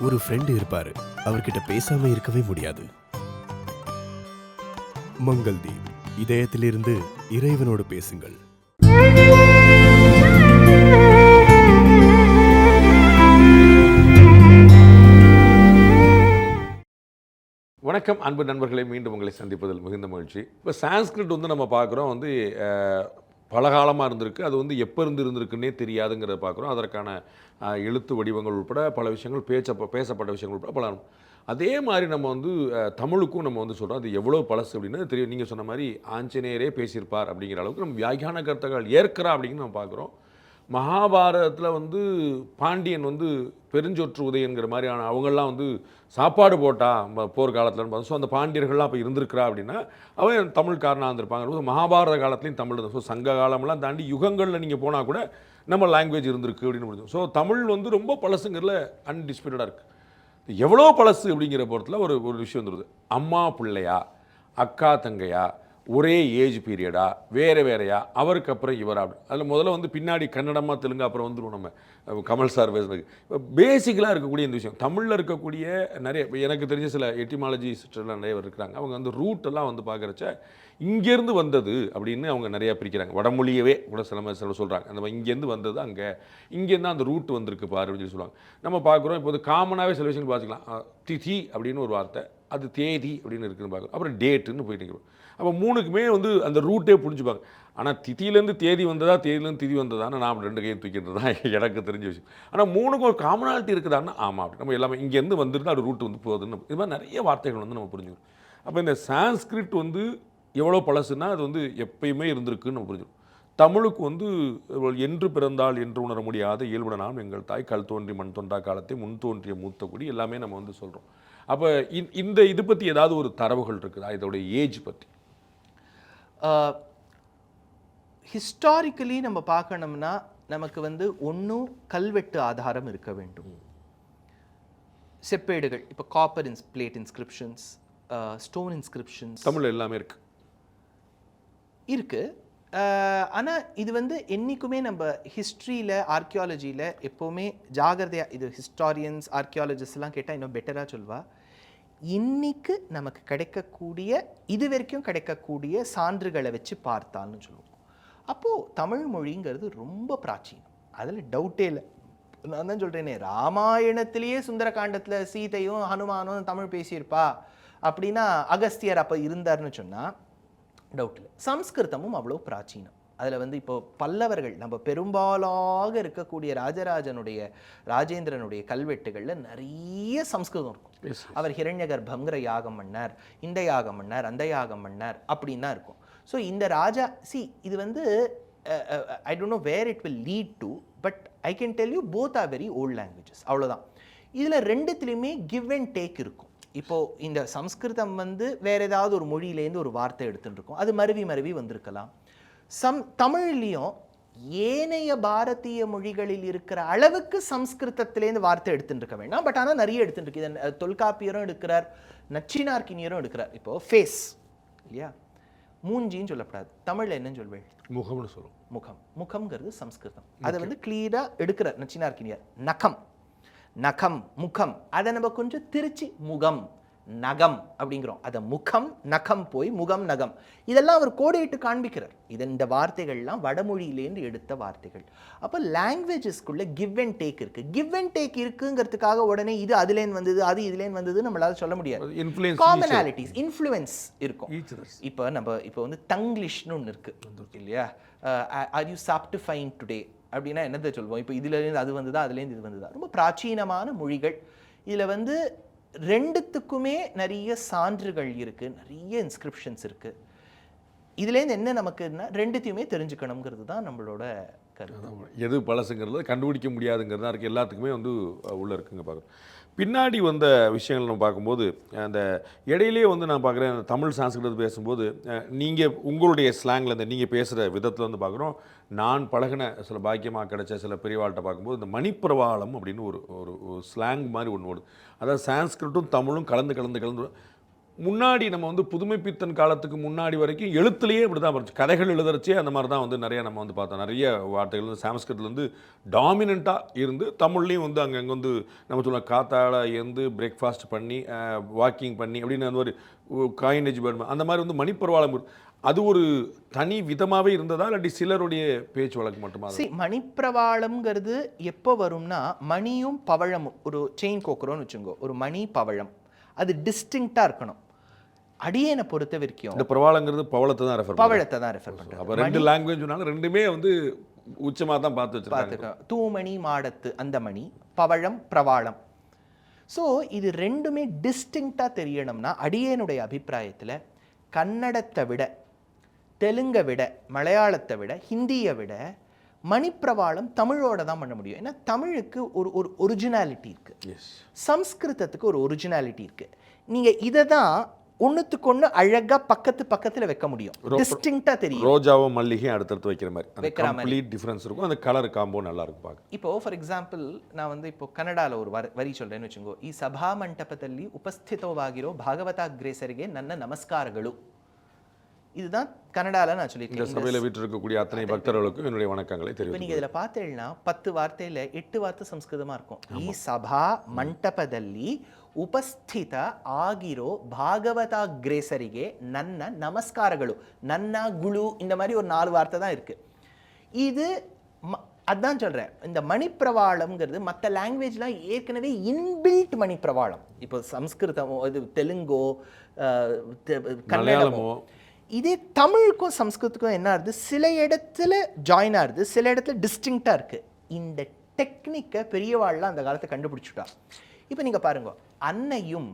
ஒரு ஃப்ரெண்டு இருப்பாரு. அவர்கிட்ட பேசாம இருக்கவே முடியாது. மங்கள்தீப் இதயத்திலிருந்து இறைவனோடு பேசுங்கள். வணக்கம் அன்பு நண்பர்களை மீண்டும் உங்களை சந்திப்பதில் மிகுந்த மகிழ்ச்சி. இப்போ சான்ஸ்கிரிட் வந்து நம்ம பார்க்குறோம் வந்து பலகாலமாக இருந்திருக்கு. அது வந்து எப்போ இருந்து இருந்திருக்குன்னே தெரியாதுங்கிறத பார்க்குறோம். அதற்கான எழுத்து வடிவங்கள் உட்பட பல விஷயங்கள் பேச்ச பேசப்பட்ட விஷயங்கள் உட்பட பல அதே மாதிரி நம்ம வந்து தமிழுக்கும் நம்ம வந்து சொல்கிறோம் அது எவ்வளோ பழசு அப்படின்னு தெரியும். நீங்கள் சொன்ன மாதிரி ஆஞ்சநேயரே பேசியிருப்பார் அப்படிங்கிற அளவுக்கு நம்ம வியாகியான கருத்துக்கள் ஏற்கிறா அப்படின்னு நம்ம பார்க்குறோம். மகாபாரதத்தில் வந்து பாண்டியன் வந்து பெருஞ்சொற்று உதயங்கிற மாதிரியான அவங்கெல்லாம் வந்து சாப்பாடு போட்டா போர்க்காலத்தில் ஸோ அந்த பாண்டியர்கள்லாம் அப்போ இருந்திருக்கிறா அப்படின்னா அவன் தமிழ்காரனாக இருந்திருப்பாங்க மகாபாரத காலத்துலையும் தமிழ் தான். ஸோ சங்க காலம்லாம் தாண்டி யுகங்களில் நீங்கள் போனால் கூட நம்ம லாங்குவேஜ் இருந்திருக்கு அப்படின்னு முடிஞ்சோம் ஸோ தமிழ் வந்து ரொம்ப பழசுங்கிறதுல அன்டிஸ்பியூட்டடாக இருக்குது எவ்வளோ பழசு அப்படிங்கிற பொறுத்தில் ஒரு ஒரு விஷயம் வந்துடுது அம்மா பிள்ளையா அக்கா தங்கையா ஒரே ஏஜ் பீரியடா வேறு வேறையா அவருக்கு அப்புறம் இவர்? அப்படி அதில் முதல்ல வந்து பின்னாடி கன்னடமாக தெலுங்கு அப்புறம் வந்துடும் நம்ம கமல் சார் பேசுறது. இப்போ பேசிக்கலாக இருக்கக்கூடிய இந்த விஷயம். தமிழில் இருக்கக்கூடிய நிறைய எனக்கு தெரிஞ்ச சில எட்டிமாலஜிஸ்ட்லாம் நிறைய பேர் இருக்கிறாங்க அவங்க வந்து ரூட்டெல்லாம் வந்து பார்க்குறச்ச இங்கேருந்து வந்தது அப்படின்னு அவங்க நிறையா பிரிக்கிறாங்க. வடமொழியவே கூட சில மாதிரி சில சொல்கிறாங்க அந்த இங்கேருந்து வந்தது அங்கே இங்கேருந்து அந்த ரூட் வந்திருக்கு பாரு அப்படின்னு சொல்லி சொல்லுவாங்க. நம்ம பார்க்குறோம் இப்போ வந்து காமனாகவே சில விஷயங்கள் பார்த்துக்கலாம் திதி அப்படின்னு ஒரு வார்த்தை அது தேதி அப்படின்னு இருக்குன்னு பார்க்குறோம் அப்புறம் டேட்டுன்னு போயிட்டு இருக்கிறோம் அப்போ மூணுக்குமே வந்து அந்த ரூட்டே புரிஞ்சுப்பாங்க. ஆனால் திதியிலேருந்து தேதி வந்ததா தேதியிலேருந்து திதி வந்ததான்னு நான் ரெண்டு கையும் தூக்கிட்டு தான் எனக்கு தெரிஞ்ச விஷயம். ஆனால் மூணுக்கும் ஒரு காமனாலிட்டி இருக்குதான்னா ஆமாம் அப்படி. நம்ம எல்லாமே இங்கேருந்து வந்துருந்து அது ரூட்டு வந்து போகுதுன்னு இது மாதிரி நிறைய வார்த்தைகள் வந்து நம்ம புரிஞ்சுக்கணும். அப்போ இந்த சான்ஸ்கிரிட் வந்து எவ்வளோ பழசுன்னா அது வந்து எப்பயுமே இருந்திருக்குன்னு நம்ம புரிஞ்சுக்கணும். தமிழுக்கு வந்து என்று பிறந்தால் என்று உணர முடியாத இயல்புடனாம் எங்கள் தாய் கல் தோன்றி மண் தோன்றா காலத்தை முன் தோன்றிய மூத்த குடி எல்லாமே நம்ம வந்து சொல்கிறோம் அப்போ இந்த இது பற்றி ஏதாவது ஒரு தரவுகள் இருக்குதா? இதோடைய ஏஜ் பற்றி ஹிஸ்டாரிக்கலி நம்ம பார்க்கணும்னா நமக்கு வந்து ஒன்றும் கல்வெட்டு ஆதாரம் இருக்க வேண்டும். செப்பேடுகள் இப்போ காப்பர் இன்ஸ் plate inscriptions stone inscriptions Tamil எல்லாமே இருக்குது இருக்கு. ஆனால் இது வந்து என்றைக்குமே நம்ம ஹிஸ்ட்ரியில் ஆர்கியாலஜியில் எப்போவுமே ஜாகிரதையாக இது ஹிஸ்டாரியன்ஸ் ஆர்கியாலஜிஸ்ட்லாம் கேட்டால் இன்னும் பெட்டராக சொல்வா இன்னைக்கு நமக்கு கிடைக்கக்கூடிய இது வரைக்கும் கிடைக்கக்கூடிய சான்றுகளை வச்சு பார்த்தால்னு சொல்லுவோம். அப்போது தமிழ் மொழிங்கிறது ரொம்ப பிராச்சீனம். அதில் டவுட்டே இல்லை. நான் தான் சொல்கிறேனே ராமாயணத்திலேயே சுந்தரகாண்டத்தில் சீதையும் ஹனுமானும் தமிழ் பேசியிருப்பா அப்படின்னா அகஸ்தியர் அப்போ இருந்தார்னு சொன்னால் டவுட் இல்லை சம்ஸ்கிருதமும் அவ்வளோ பிராச்சீனம். அதில் வந்து இப்போ பல்லவர்கள் நம்ம பெரும்பாலாக இருக்கக்கூடிய ராஜராஜனுடைய ராஜேந்திரனுடைய கல்வெட்டுகளில் நிறைய சம்ஸ்கிருதம் இருக்கும். அவர் ஹிரண்ய கர்ப்பங்கிற யாகம் பண்ணார் இந்த யாகம் பண்ணார் அந்த யாகம் பண்ணார் அப்படின்னு தான் இருக்கும். ஸோ இந்த ராஜா சி இது வந்து I don't know where it will lead to but I can tell you both are very old languages அவ்வளோதான் இதில் ரெண்டுத்துலேயுமே கிவ் அண்ட் டேக் இருக்கும். இப்போ இந்த சம்ஸ்கிருதம் வந்து வேற ஏதாவது ஒரு மொழியிலேருந்து ஒரு வார்த்தை எடுத்துட்டு இருக்கோம். அது மருவி மருவி வந்திருக்கலாம். சம் தமிழ்லேயும் ஏனைய பாரதிய மொழிகளில் இருக்கிற அளவுக்கு சம்ஸ்கிருதத்திலேருந்து வார்த்தை எடுத்துட்டு இருக்க வேண்டாம். பட் ஆனால் நிறைய எடுத்துட்டு இருக்கு இதை தொல்காப்பியரும் எடுக்கிறார் நச்சினார்க்கினியரும் எடுக்கிறார். இப்போ ஃபேஸ் இல்லையா? மூஞ்சின்னு சொல்லப்படாது. தமிழ்ல என்னன்னு சொல்வேன் முகம்னு சொல்லுவோம் முகம். முகம்ங்கிறது சம்ஸ்கிருதம். அதை வந்து கிளியரா எடுக்கிற நச்சினார்க்கினியர் நகம். நகம் முகம். அதை நம்ம கொஞ்சம் திருச்சி முகம். நகம் அப்படிங்கிறோம். அதை முகம் நகம் போய் முகம் நகம். இதெல்லாம் அவர் கோடிட்டு காண்பிக்கிறார். இது இந்த வார்த்தைகள்லாம் வடமொழியிலேருந்து எடுத்த வார்த்தைகள். அப்போ லாங்குவேஜஸ்க்குள்ள கிவ் அண்ட் டேக் இருக்கு. கிவ் அண்ட் டேக் இருக்குங்கிறதுக்காக உடனே இது அதுலேருந்து வந்தது அது இதுலேருந்து வந்தது நம்மளால சொல்ல முடியாது. காமனாலிட்டிஸ் இன்ஃப்ளூயன்ஸ் இருக்கும். இப்போ நம்ம இப்போ வந்து தங்கிலீஷ்னு ஒன்று இருக்கு. இல்லையா? ஆர் யூ சாப்ட் ஃபைன் டுடே அப்படின்னா என்னத்தை சொல்லுவோம்? இப்போ இதுலேருந்து அது வந்ததா அதுலேருந்து இது வந்ததா? ரொம்ப பிராச்சீனமான மொழிகள். இதில் வந்து ரெண்டுத்துக்குமே நிறைய சான்றுகள் இருக்கு. நிறைய இன்ஸ்கிரிப்ஷன்ஸ் இருக்கு. இதுலேருந்து என்ன நமக்குன்னா ரெண்டுத்தையுமே தெரிஞ்சுக்கணுங்கிறது தான் நம்மளோட கருத்து. எது பழசுங்கிறது கண்டுபிடிக்க முடியாதுங்கிறது தான் இருக்குது எல்லாத்துக்குமே வந்து உள்ளே உள்ள இருக்குங்க பார்க்குறோம் பின்னாடி வந்த விஷயங்கள் நம்ம பார்க்கும்போது அந்த இடையிலேயே வந்து நான் பார்க்குறேன் தமிழ் சான்ஸ்கிருதம் பேசும்போது நீங்கள் உங்களுடைய ஸ்லாங்கில் இந்த நீங்கள் பேசுகிற விதத்தில் வந்து பார்க்குறோம் நான் பழகின சில பாக்கியமாக கிடைச்ச சில பெரியவாள்கிட்ட பார்க்கும்போது இந்த மணிப்பிரவாளம் அப்படின்னு ஒரு ஒரு ஸ்லாங் மாதிரி ஒன்று ஓடுது. அதாவது சான்ஸ்கிரிட்டும் தமிழும் கலந்து கலந்து கலந்து முன்னாடி நம்ம வந்து புதுமைப்பித்தன் காலத்துக்கு முன்னாடி வரைக்கும் எழுத்துலேயே இப்படி தான் இருந்துச்சு. கதைகள் எழுதுறச்சே அந்த மாதிரி தான் வந்து நிறைய நம்ம வந்து பார்த்தோம். நிறைய வார்த்தைகள் வந்து சாமஸ்கிருத்தில் டாமினண்ட்டாக இருந்து தமிழ்லேயும் வந்து அங்கங்கே வந்து நம்ம சொல்ல காத்தால இருந்து பிரேக்ஃபாஸ்ட் பண்ணி வாக்கிங் பண்ணி அப்படின்னு அந்த மாதிரி காயினேஜ் அந்த மாதிரி வந்து மணிப்பர்வாளம் அது ஒரு தனி விதமாகவே இருந்ததா? இல்லாட்டி சிலருடைய பேச்சு வழக்கு மட்டுமா? சரி மணிப்பிரவாளம்ங்கிறது எப்போ வரும்னா மணியும் பவழமும் ஒரு செயின் கோக்குறோன்னு வச்சுக்கோ ஒரு மணி பவழம். அது டிஸ்டிங்க்டாக இருக்கணும். அடியேனை பொறுத்த வரைக்கும் இந்த பிரவாளங்கிறது பவளத்தை தான் ரெஃபர் பவழத்தை தான் ரெஃபர் அப்போ பண்ணுறேன் ரெண்டு லாங்குவேஜ் சொன்னாலும் ரெண்டுமே வந்து உச்சமாக தான் பார்த்து வச்சிருக்காங்க. தூமணி மாடத்து அந்த மணி பவழம் பிரவாளம். ஸோ இது ரெண்டுமே டிஸ்டிங்க்டாக தெரியணும்னா அடியேனுடைய அபிப்பிராயத்தில் கன்னடத்தை விட தெலுங்கை விட மலையாளத்தை விட ஹிந்தியை விட மணிப்பிரவாளம் தமிழோட தான் பண்ண முடியும். ஏன்னா தமிழுக்கு ஒரு ஒரு ஒரிஜினாலிட்டி இருக்குது சம்ஸ்கிருதத்துக்கு ஒரு ஒரிஜினாலிட்டி இருக்குது நீங்கள் இதை தான் ஒன்றுத்துக்கு ஒன்று அழகாக பக்கத்து பக்கத்தில் வைக்க முடியும். டிஸ்டிங்டாக தெரியும். ரோஜாவும் மல்லிகையும் அடுத்தடுத்து வைக்கிற மாதிரி. வைக்கிற மாதிரி. டிஃப்ரென்ஸ் இருக்கும். அந்த கலர் காம்போ நல்லா இருக்கும் பார்க்க. இப்போ ஃபார் எக்ஸாம்பிள் நான் வந்து இப்போ கனடாவில் ஒரு வரி சொல்கிறேன்னு வச்சுக்கோங்க ಈ ಸಭಾ ಮಂಟಪದಲ್ಲಿ ಉಪಸ್ಥಿತವಾಗಿರೋ ಭಾಗವತಾಗ್ರೇಸರಿಗೆ ನನ್ನ ನಮಸ್ಕಾರಗಳು இதுதான் கனடாவில் நான் சொல்லியிருக்கேன். இந்த சபையில் வீட்டில் இருக்கக்கூடிய அத்தனை பக்தர்களுக்கும் என்னுடைய வணக்கங்களை தெரியும் நீங்கள் இதில் பார்த்தீங்கன்னா பத்து வார்த்தையில் எட்டு வார்த்தை சம்ஸ்கிருதமாக இருக்கும். ஈ சபா மண்டபದಲ್ಲಿ ಉಪಸ್ಥಿತ ಆಗಿರೋ ಭಾಗವತಾಗ್ರೇಸರಿಗೆ ನನ್ನ நமஸ்காரಗಳು ನನ್ನ குழு இந்த மாதிரி ஒரு நாலு வார்த்தை தான் இருக்குது இது ம அதான் சொல்கிறேன் இந்த மணிப்பிரவாளம்ங்கிறது மற்ற லாங்குவேஜ்லாம் ஏற்கனவே இன்பில்ட் மணிப்பிரவாளம். இப்போ சம்ஸ்கிருதமோ இது தெலுங்கோ கன்னடமோ இதே தமிழுக்கும் சம்ஸ்கிருத்துக்கும் என்ன ஆகுது? சில இடத்துல ஜாயின் ஆகுது சில இடத்துல டிஸ்டிங்க்டாக இருக்குது இந்த டெக்னிக்கை பெரியவாள்லாம் அந்த காலத்தை கண்டுபிடிச்சுட்டா. இப்போ நீங்கள் பாருங்க அன்னையும்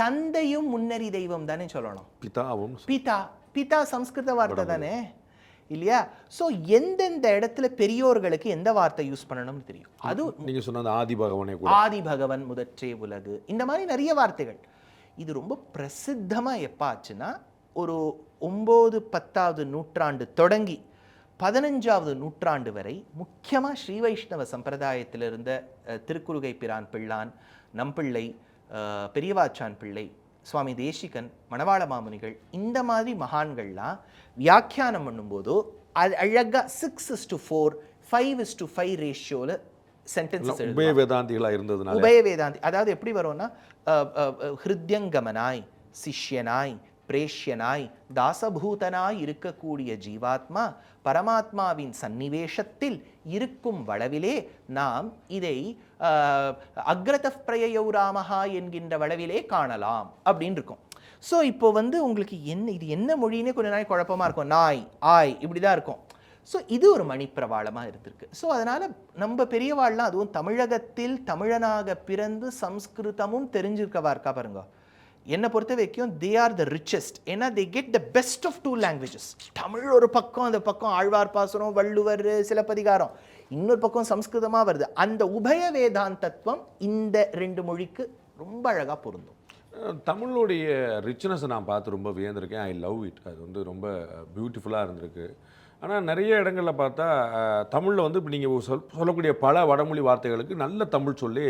தந்தையும் முன்னறி தெய்வம் தானே சொல்லணும். பிதாவும். பிதா பிதா சம்ஸ்கிருத வார்த்தை தானே? இல்லையா? ஸோ எந்தெந்த இடத்துல பெரியோர்களுக்கு எந்த வார்த்தை யூஸ் பண்ணணும்னு தெரியும்? அது நீங்க சொன்ன ஆதி பகவானே கூட. ஆதி பகவன் முதற்றே உலகு. இந்த மாதிரி நிறைய வார்த்தைகள். இது ரொம்ப பிரசித்தமாக எப்போ ஆச்சுன்னா ஒரு ஒம்பது பத்தாவது நூற்றாண்டு தொடங்கி பதினஞ்சாவது நூற்றாண்டு வரை முக்கியமாக ஸ்ரீ வைஷ்ணவ சம்பிரதாயத்தில் இருந்த திருக்குறுகை பிரான் பிள்ளான் நம்பிள்ளை பெரியவாச்சான் பிள்ளை சுவாமி தேசிகன் மணவாள மாமுனிகள் இந்த மாதிரி மகான்கள்லாம் வியாக்கியானம் பண்ணும்போதோ அது அழகாக six is to four five is to five ரேஷியோவில் சென்டென்சஸ் உபய வேதாந்திகளா இருந்ததுனால. உபய வேதாந்தி அதாவது எப்படி வரும்னா ஹிருத்யங்கமனாய் சிஷ்யனாய் பிரேஷ்யனாய் தாசபூதனாய் இருக்கக்கூடிய ஜீவாத்மா பரமாத்மாவின் சந்நிவேஷத்தில் இருக்கும் வளவிலே நாம் இதை அஹ், அக்ரத பிரயௌராமஹா என்கின்ற வளவிலே காணலாம் அப்படின்னு இருக்கும். ஸோ இப்போ வந்து உங்களுக்கு என்ன இது என்ன மொழின்னே கொஞ்ச நாள் குழப்பமா இருக்கும். நாய் ஆய் இப்படி தான் இருக்கும். ஸோ இது ஒரு மணிப்பிரவாளமாக இருந்திருக்கு. ஸோ அதனால் நம்ம பெரியவாள்லாம் அதுவும் தமிழகத்தில் தமிழனாக பிறந்து சம்ஸ்கிருதமும் தெரிஞ்சிருக்கவா இருக்கா பாருங்க. என்னை பொறுத்த வரைக்கும் தே ஆர் த ரிச்சஸ்ட் ஏன்னா they get the best of two languages Tamil ஒரு பக்கம் அந்த பக்கம் ஆழ்வார் பாசுரம் வள்ளுவர் சிலப்பதிகாரம். இன்னொரு பக்கம் சம்ஸ்கிருதமாக வருது. அந்த உபய வேதாந்தத்துவம் இந்த ரெண்டு மொழிக்கு ரொம்ப அழகாக பொருந்தும். தமிழுடைய ரிச்னஸை நான் பார்த்து ரொம்ப வியந்திருக்கேன். ஐ லவ் இட் அது வந்து ரொம்ப பியூட்டிஃபுல்லாக இருந்திருக்கு. ஆனால் நிறைய இடங்களில் பார்த்தா தமிழில் வந்து இப்போ நீங்கள் சொல் சொல்லக்கூடிய பல வடமொழி வார்த்தைகளுக்கு நல்ல தமிழ் சொல்லி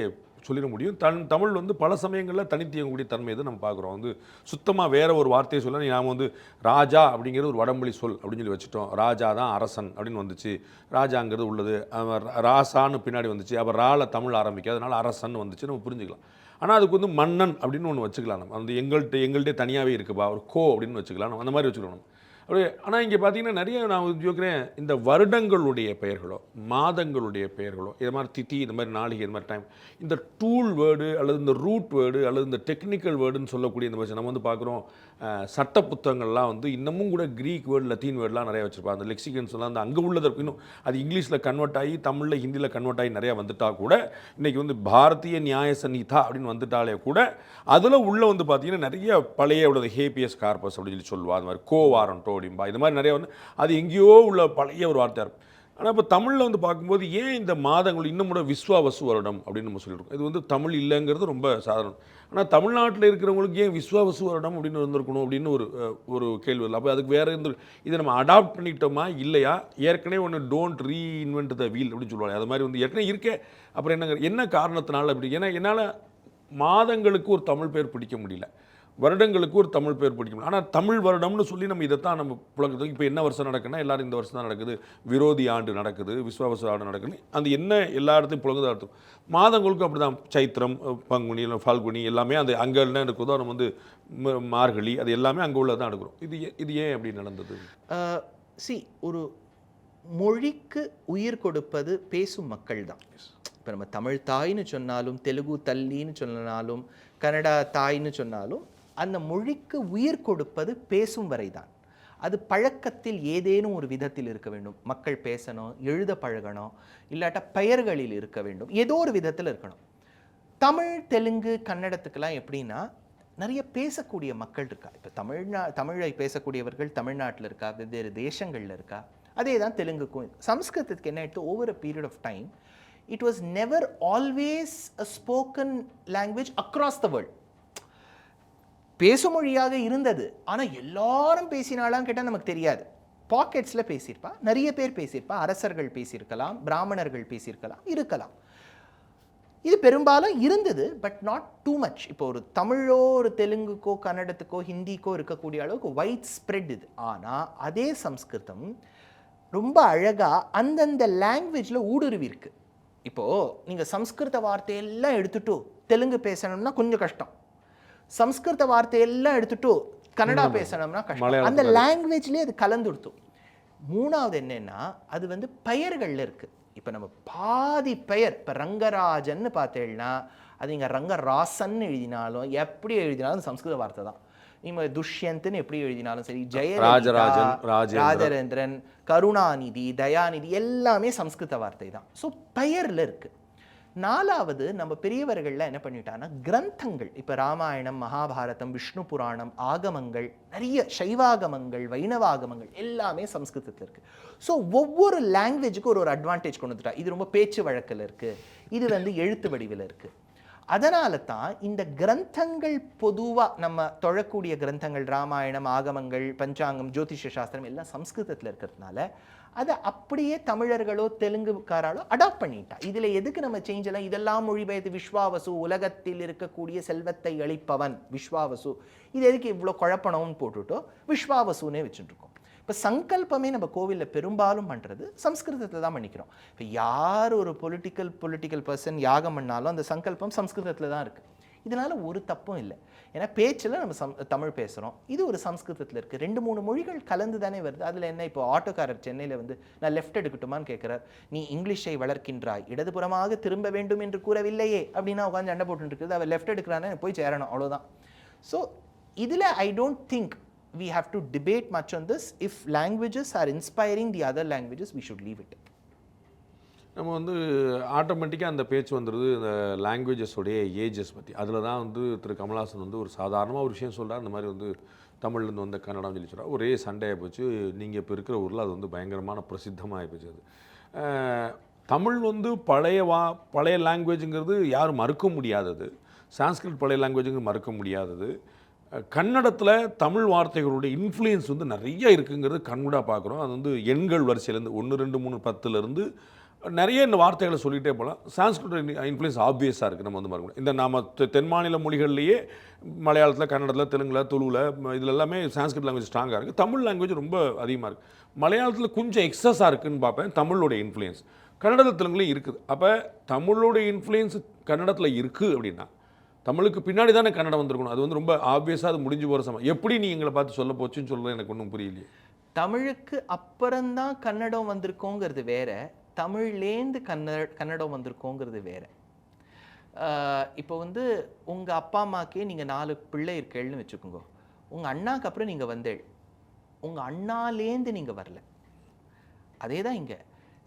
சொல்லிட முடியும். தன் தமிழ் வந்து பல சமயங்களில் தனித்தியங்கக்கூடிய தன்மை இது நம்ம பார்க்குறோம். வந்து சுத்தமாக வேற ஒரு வார்த்தையை சொல்ல நாம் வந்து ராஜா அப்படிங்கிறது ஒரு வடமொழி சொல் அப்படின்னு சொல்லி வச்சுட்டோம். ராஜா தான் அரசன் அப்படின்னு வந்துச்சு. ராஜாங்கிறது உள்ளது. ரா- ராசான்னு பின்னாடி வந்துச்சு. அப்போ ரால தமிழ் ஆரம்பிக்கும். அதனால் அரசன் வந்துச்சு நம்ம புரிஞ்சுக்கலாம். ஆனால் அதுக்கு வந்து மன்னன் அப்படின்னு ஒன்று வச்சுக்கலாம் நம்ம. அந்த எங்கள்கிட்ட எங்கள்கிட்ட தனியாகவே இருக்குப்பா. ஒரு கோ அப்படின்னு வச்சுக்கலாம் நம்ம. அந்த மாதிரி வச்சுக்கணும் அப்படியே ஆனால் இங்கே பார்த்தீங்கன்னா நிறைய நான் உத்தியோகிறேன் இந்த வருடங்களுடைய பெயர்களோ மாதங்களுடைய பெயர்களோ இது மாதிரி திதி இந்த மாதிரி நாளிகை இந்த மாதிரி டைம் இந்த டூல் வேர்டு அல்லது இந்த ரூட் வேர்டு அல்லது இந்த டெக்னிக்கல் வேர்டுன்னு சொல்லக்கூடிய இந்த மாதிரி நம்ம வந்து பார்க்குறோம். சட்ட புத்தகங்கள்லாம் வந்து இன்னமும் கூட க்ரீக் வேர்டு லத்தீன் வேர்டெலாம் நிறைய வச்சுருப்பாங்க. அந்த லெக்சிகன்ஸ் அந்த அங்கே உள்ளதற்கு இன்னும் அது இங்கிலீஷில் கன்வெர்ட் ஆகி தமிழில் ஹிந்தியில் கன்வெர்ட் ஆகி நிறையா வந்துட்டா கூட இன்றைக்கி வந்து பாரதிய நியாய சன்னிதா அப்படின்னு வந்துட்டாலே கூட அதில் உள்ளே வந்து பார்த்திங்கன்னா நிறைய பழைய உள்ளது ஹேபிஎஸ் கார்பஸ் அப்படின்னு சொல்லி சொல்லுவா அது மாதிரி கோ வாரண்டோ அப்படிம்பா இது மாதிரி நிறைய வந்து அது எங்கேயோ உள்ள பழைய ஒரு வார்த்தையாக இருக்கும். ஆனால் இப்போ தமிழில் வந்து பார்க்கும்போது ஏன் இந்த மாதங்கள் இன்னும் கூட விஸ்வாவசு வருடம் அப்படின்னு நம்ம சொல்லியிருக்கோம் இது வந்து தமிழ் இல்லைங்கிறது ரொம்ப சாதாரணம். ஆனால் தமிழ்நாட்டில் இருக்கிறவங்களுக்கு ஏன் விஸ்வாவசு வருடம் அப்படின்னு வந்திருக்கணும் அப்படின்னு ஒரு ஒரு கேள்வி இல்லை அப்போ அதுக்கு வேறு எந்த இதை நம்ம அடாப்ட் பண்ணிட்டோமா இல்லையா? ஏற்கனவே ஒன்று டோன்ட் ரீஇன்வென்ட் த வீல் அப்படின்னு சொல்லுவாங்க அது மாதிரி வந்து ஏற்கனவே இருக்கே. அப்புறம் என்னங்க என்ன காரணத்தினால அப்படி? ஏன்னா என்னால் மாதங்களுக்கு ஒரு தமிழ் பேர் பிடிக்க முடியல. வருடங்களுக்கு ஒரு தமிழ் பேர் பிடிக்கும். ஆனால் தமிழ் வருடம்னு சொல்லி நம்ம இதைத்தான் நம்ம புழங்குறது இப்போ என்ன வருஷம் நடக்குன்னா எல்லாரும் இந்த வருஷம் தான் நடக்குது. விரோதி ஆண்டு நடக்குது விஸ்வாவச ஆண்டு நடக்குது அந்த என்ன எல்லா இடத்தையும் புழங்குதா அர்த்தம். மாதங்களுக்கும் அப்படி தான் சைத்திரம் பங்குனி ஃபால்குனி எல்லாமே அந்த அங்கே என்ன இருக்குதோ நம்ம வந்து மார்கழி அது எல்லாமே அங்கே உள்ளதான் எடுக்கிறோம். இது இது ஏன் அப்படி நடந்தது? சி ஒரு மொழிக்கு உயிர் கொடுப்பது பேசும் மக்கள் தான் இப்போ நம்ம தமிழ் தாய்னு சொன்னாலும் தெலுங்கு தள்ளின்னு சொன்னாலும் கன்னடா தாய்னு சொன்னாலும் அந்த மொழிக்கு உயிர் கொடுப்பது பேசும் வரை தான் அது பழக்கத்தில் ஏதேனும் ஒரு விதத்தில் இருக்க வேண்டும். மக்கள் பேசணும் எழுத பழகணும் இல்லாட்டா பெயர்களில் இருக்க வேண்டும். ஏதோ ஒரு விதத்தில் இருக்கணும். தமிழ் தெலுங்கு கன்னடத்துக்கெல்லாம் எப்படின்னா நிறைய பேசக்கூடிய மக்கள் இருக்கா? இப்போ தமிழ்நா தமிழை பேசக்கூடியவர்கள் தமிழ்நாட்டில் இருக்கா? வெவ்வேறு தேசங்களில் இருக்கா? அதே தான் தெலுங்குக்கும். சம்ஸ்கிருதத்துக்கு என்ன ஆகிட்டு over a period of time it was never always a spoken language across the world பேசும் மொழியாக இருந்தது. ஆனால் எல்லாரும் பேசினாலாம் கேட்டால் நமக்கு தெரியாது. பாக்கெட்ஸில் பேசியிருப்பா நிறைய பேர் பேசியிருப்பா. அரசர்கள் பேசியிருக்கலாம் பிராமணர்கள் பேசியிருக்கலாம் இருக்கலாம். இது பெரும்பாலும் இருந்தது பட் நாட் டூ மச் இப்போ ஒரு தமிழோ ஒரு தெலுங்குக்கோ கன்னடத்துக்கோ ஹிந்திக்கோ இருக்கக்கூடிய அளவுக்கு வைட் ஸ்ப்ரெட் இது. ஆனால் அதே சம்ஸ்கிருதம் ரொம்ப அழகாக அந்தந்த லாங்குவேஜில் ஊடுருவி இருக்குது இப்போது நீங்கள் சம்ஸ்கிருத வார்த்தையெல்லாம் எடுத்துட்டு தெலுங்கு பேசணும்னா கொஞ்சம் கஷ்டம். சம்ஸ்கிருத வார்த்தையெல்லாம் எடுத்துட்டு கன்னடா பேசணும்னா கஷ்டம். அந்த லாங்குவேஜ்லேயே அது கலந்துடுத்தும் மூணாவது என்னன்னா அது வந்து பெயர்கள்ல இருக்கு. இப்போ நம்ம பாதி பெயர் இப்போ ரங்கராஜன்னு பார்த்தேன்னா அது இங்கே ரங்கராசன் எழுதினாலும் எப்படி எழுதினாலும் சம்ஸ்கிருத வார்த்தை தான். நீங்கள் துஷ்யந்த்னு எப்படி எழுதினாலும் சரி ஜெயலலிதா ராஜராஜன், ராஜேந்திரன். ராஜரேந்திரன் கருணாநிதி தயாநிதி எல்லாமே சம்ஸ்கிருத வார்த்தை தான். ஸோ பெயர்ல இருக்கு. நாலாவது நம்ம பெரியவர்கள்லாம் என்ன பண்ணிட்டான்னா கிரந்தங்கள். இப்போ ராமாயணம் மகாபாரதம் விஷ்ணு புராணம் ஆகமங்கள் நிறைய சைவாகமங்கள் வைணவாகமங்கள் எல்லாமே சம்ஸ்கிருதத்தில் இருக்கு. ஸோ ஒவ்வொரு லாங்குவேஜுக்கும் ஒரு ஒரு அட்வான்டேஜ் கொண்டு வந்துட்டா இது ரொம்ப பேச்சு வழக்கில் இருக்கு. இது வந்து எழுத்து வடிவில் இருக்கு. அதனால தான் இந்த கிரந்தங்கள் பொதுவாக நம்ம தொழக்கூடிய கிரந்தங்கள் ராமாயணம் ஆகமங்கள் பஞ்சாங்கம் ஜோதிஷ சாஸ்திரம் எல்லாம் சம்ஸ்கிருதத்தில் இருக்கிறதுனால அதை அப்படியே தமிழர்களோ தெலுங்குக்காராலோ அடாப்ட் பண்ணிட்டா. இதில் எதுக்கு நம்ம சேஞ்ச் எல்லாம்? இதெல்லாம் மொழிபெயர்த்து விஸ்வாவசு உலகத்தில் இருக்கக்கூடிய செல்வத்தை அளிப்பவன் விஸ்வாவசு. இது எதுக்கு இவ்வளோ குழப்பணும்னு போட்டுட்டோ விஸ்வாவசுன்னே வச்சுட்டுருக்கோம். இப்போ சங்கல்பமே நம்ம கோவிலில் பெரும்பாலும் பண்ணுறது சம்ஸ்கிருதத்தில் தான் பண்ணிக்கிறோம். இப்போ யார் ஒரு பொலிட்டிக்கல் பொலிட்டிக்கல் பர்சன் யாகம் பண்ணாலும் அந்த சங்கல்பம் சம்ஸ்கிருதத்தில் தான் இருக்குது இதனால் ஒரு தப்பும் இல்லை. ஏன்னா பேச்சில் நம்ம சம் தமிழ் பேசுகிறோம் இது ஒரு சம்ஸ்கிருதத்தில் இருக்குது ரெண்டு மூணு மொழிகள் கலந்து தானே வருது. அதில் என்ன இப்போ ஆட்டோக்காரர் சென்னையில் வந்து நான் லெஃப்ட் எடுக்கட்டுமான்னு கேட்குறார் நீ இங்கிலீஷை வளர்க்கின்றாய். இடதுபுறமாக திரும்ப வேண்டும் என்று கூறவில்லையே அப்படின்னா உட்காந்து சண்டை போட்டுட்டு இருக்குது அவர் லெஃப்ட் எடுக்கிறானே போய் சேரணும். அவ்வளோதான் ஸோ இதில் I don't think we have to debate much on this. If languages are inspiring the other languages, we should leave it. நம்ம வந்து ஆட்டோமேட்டிக்காக அந்த பேச்சு வந்துடுது இந்த லாங்குவேஜஸோடைய ஏஜஸ் பற்றி அதில் தான் வந்து திரு கமல்ஹாசன் வந்து ஒரு சாதாரணமாக ஒரு விஷயம் சொல்கிறார் இந்த மாதிரி வந்து தமிழ்லேருந்து வந்த கன்னடம் சொல்லி சொல்கிறார் ஒரே சண்டையாக போச்சு. நீங்கள் இப்போ இருக்கிற ஊரில் அது வந்து பயங்கரமான பிரசித்தமாக போச்சு அது. தமிழ் வந்து பழைய வா பழைய லாங்குவேஜுங்கிறது யாரும் மறுக்க முடியாதது சான்ஸ்கிரிட் பழைய லாங்குவேஜுங்கிறது மறுக்க முடியாதது கன்னடத்தில் தமிழ் வார்த்தைகளுடைய இன்ஃப்ளூயன்ஸ் வந்து நிறைய இருக்குங்கிறது கண்கூடாக பார்க்குறோம் அது வந்து எண்கள் வரிசையிலேருந்து ஒன்று ரெண்டு மூணு பத்துலேருந்து நிறைய இந்த வார்த்தைகளை சொல்லிகிட்டே போகலாம். சான்ஸ்கிரிட் இன்ஃப்ளூயன்ஸ் ஆப்வியஸாக இருக்குது நம்ம வந்து மறுக்கணும் இந்த நாம தெ- தென் மாநில மொழிகள்லேயே மலையாளத்தில் கன்னடத்தில் தெலுங்கில் துளுவில் இதில் எல்லாமே சான்ஸ்கிரிட் லாங்குவேஜ் ஸ்ட்ராங்காக இருக்குது தமிழ் லாங்குவேஜ் ரொம்ப அதிகமாக இருக்குது மலையாளத்தில் கொஞ்சம் எக்ஸஸாக இருக்குன்னு பார்ப்பேன். தமிழோட இன்ஃப்ளூயன்ஸ் கன்னடத்தில் தெலுங்குலையும் இருக்குது. அப்போ தமிழோட இன்ஃப்ளூயன்ஸ் கன்னடத்தில் இருக்குது அப்படின்னா தமிழுக்கு பின்னாடி தானே கன்னடம் வந்திருக்கணும். அது வந்து ரொம்ப ஆப்வியஸாக அது முடிஞ்சு போகிற சமயம். எப்படி நீ எங்களை பார்த்து சொல்ல போச்சுன்னு சொல்கிறது எனக்கு ஒன்றும் புரியலையே. தமிழுக்கு அப்புறம்தான் கன்னடம் வந்திருக்கோங்கிறது வேற. தமிழ்லேந்து கன்னட கன்னடம் வந்திருக்கோங்கிறது வேற. இப்போ வந்து உங்கள் அப்பா அம்மாக்கே நீங்கள் நாலு பிள்ளை இருக்கேள்னு வச்சுக்கோங்க. உங்கள் அண்ணாக்கு அப்புறம் நீங்கள் வந்தேள். உங்கள் அண்ணாலேந்து நீங்கள் வரல. அதே தான் இங்கே.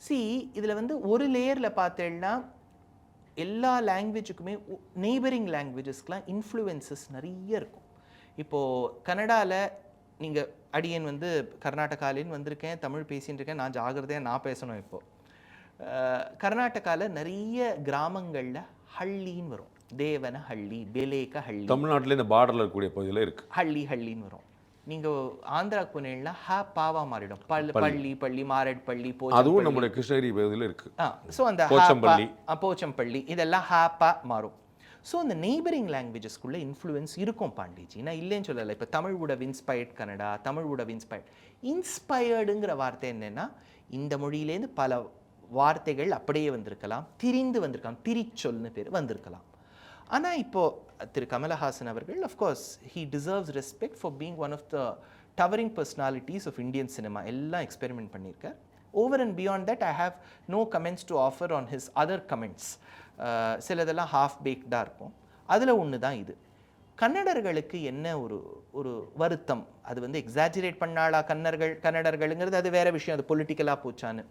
சி இதில் வந்து ஒரு லேயரில் பார்த்தேன்னா எல்லா லாங்குவேஜுக்குமே நெய்பரிங் லாங்குவேஜஸ்க்கெலாம் இன்ஃப்ளூயன்சஸ் நிறைய இருக்கும். இப்போது கன்னடாவில் நீங்கள் அடியன் வந்து கர்நாடகாலேன்னு வந்திருக்கேன் தமிழ் பேசின்னு இருக்கேன் நான் ஜாகிரதையாக நான் பேசணும் இப்போது கர்நாடகாவில் நிறைய கிராமங்களில் ஹள்ளின்னு வரும். தேவன ஹள்ளி பெலேக்க ஹள்ளி. தமிழ்நாட்டில் இந்த பார்டரில் இருக்கக்கூடிய பகுதியில் இருக்குது ஹள்ளி ஹள்ளின்னு வரும். நீங்கள் ஆந்திராக்கு போனீங்கன்னா ஹ பாவா மாறிடும். பல் பள்ளி. பள்ளி மாரட் பள்ளி அதுவும் நம்முடைய கிருஷ்ணகிரி பகுதியில் இருக்குது ஸோ அந்த போச்சம்பள்ளி. போச்சம்பள்ளி இதெல்லாம் ஹாப்பா மாறும். ஸோ அந்த நெய்பரிங் லாங்குவேஜஸ்க்குள்ளே இன்ஃப்ளூயன்ஸ் இருக்கும் பாண்டிஜி நான் இல்லைன்னு சொல்லலை. இப்போ Tamil have inspired Kannada Tamil have inspired. இன்ஸ்பயர்டுங்கிற வார்த்தை என்னென்னா இந்த மொழியிலேருந்து பல வார்த்தைகள் அப்படியே வந்திருக்கலாம் திரிந்து வந்திருக்கலாம் திரிச்சொல்னு பேர் வந்திருக்கலாம். ஆனால் இப்போது திரு கமலஹாசன் அவர்கள் of course he deserves respect for being one of the towering personalities of Indian cinema எல்லாம் எக்ஸ்பெரிமெண்ட் பண்ணியிருக்கார். Over and beyond that I have no comments to offer on his other comments சிலதெல்லாம் ஹாஃப் பேக்டாக இருக்கும். அதில் ஒன்று தான் இது. கன்னடர்களுக்கு என்ன ஒரு ஒரு வருத்தம்? அது வந்து எக்ஸாஜிரேட் பண்ணாளா கன்னர்கள் கன்னடர்களுங்கிறது அது வேறு விஷயம். அது பொலிட்டிக்கலாக போச்சான்னு.